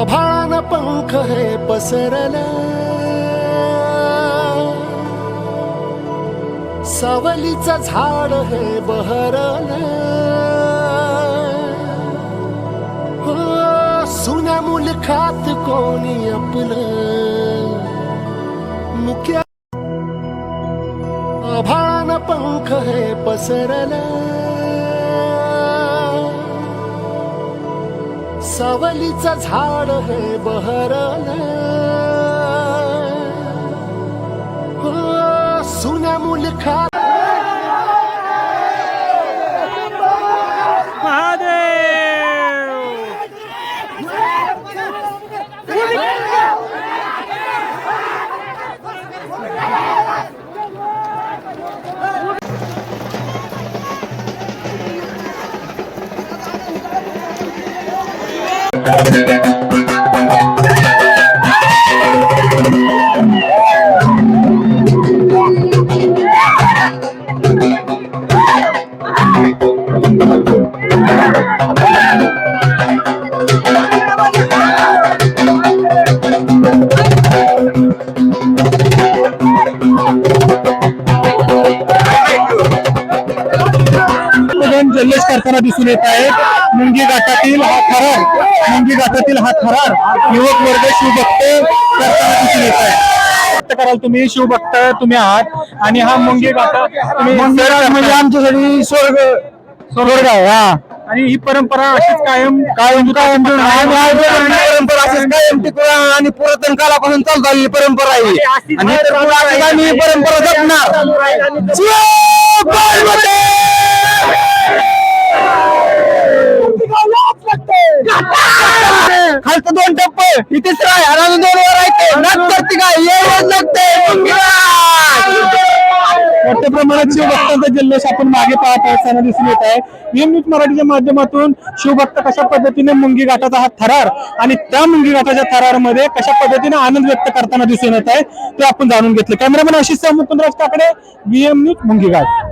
आभाळान पंख हे पसरल. सावलीचं झाड हे बहरल. हो सुन्या मुलखात कोणी आपलं? मुख्या आभाळान पंख हे पसरलं. सावलीचं झाड हे बहरल. सुन्या मुलखा जल्लोष करताना दिसून येत आहेत मुंगी घाटातील हा थरार मुंगी घाटातील हा थरार युवक वर्ग शिवभक्त करताना दिसून येत आहे. व्यक्त कराल तुम्ही शिवभक्त तुम्ही आहात. आणि हा मुंगी तुम्ही म्हणजे आमच्यासाठी स्वर्ग स्वर्ग. आहे हा. आणि ही परंपरा अशीच कायम कायम कायम परंपरा अशीच कायम टिकून आणि पुरातन काळापासून चालत आलेली परंपरा आहे आणि ही परंपरा जपणार. इथेच टप्पे ही अजून दोन वर आहे नंतर ती काय एवढं लागते मोठ्या प्रमाणात शिवभक्तांचा जल्लोष आपण मागे पाहत असताना दिसून येत आहे. एम न्यूज मराठीच्या माध्यमातून शिवभक्त कशा पद्धतीने मुंगी घाटाचा हा थरार आणि त्या मुंगी घाटाच्या थरारमध्ये कशा पद्धतीने आनंद व्यक्त करताना दिसून येत आहे ते आपण जाणून घेतलं. Cameraman Ashish Mukundraj Kakade VM news Mungi Ghat.